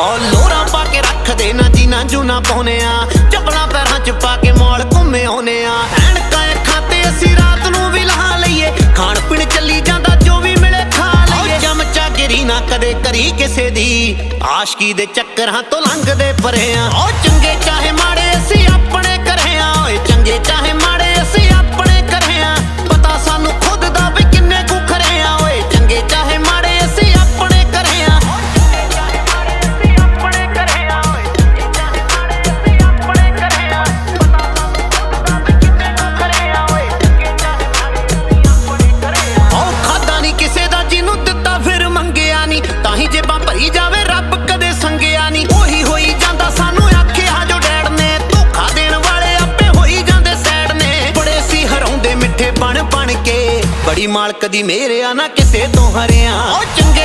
ਓ ਲੋਰਾ ਪਾ ਕੇ ਰੱਖਦੇ ਨਾ ਜੀਨਾ ਜੂਨਾ ਪਾਉਨੇ ਆ ਚੱਪਲਾਂ ਪੈਰਾਂ 'ਚ ਪਾ ਕੇ ਮੌਲ ਘੁੰਮੇ ਆਉਨੇ ਆ ਐਨਕਾਂ ਅੱਖਾਂ ਤੇ ਅਸੀਂ ਰਾਤ ਨੂੰ ਵੀ ਲਹਾ ਲਈਏ। ਖਾਣ ਪੀਣ ਚੱਲੀ ਜਾਂਦਾ ਜੋ ਵੀ ਮਿਲੇ ਖਾ ਲਈਏ। ਚਮਚਾ ਗਿਰੀ ਨਾ ਕਦੇ ਕਰੀ ਕਿਸੇ ਦੀ। ਆਸ਼ਕੀ ਦੇ ਚੱਕਰਾਂ ਤੋਂ ਲੰਘਦੇ ਪਰੇ ਆ ਓ ਚੰਗੇ ਚਾਹੇ ਮਾੜੇ ਬਣ ਕੇ। ਬੜੀ ਮਾਲਕ ਦੀ ਮੇਰੇ ਆ ਨਾ ਕਿਸੇ ਤੋਂ ਹਰਿਆ। ਉਹ ਚੰਗੇ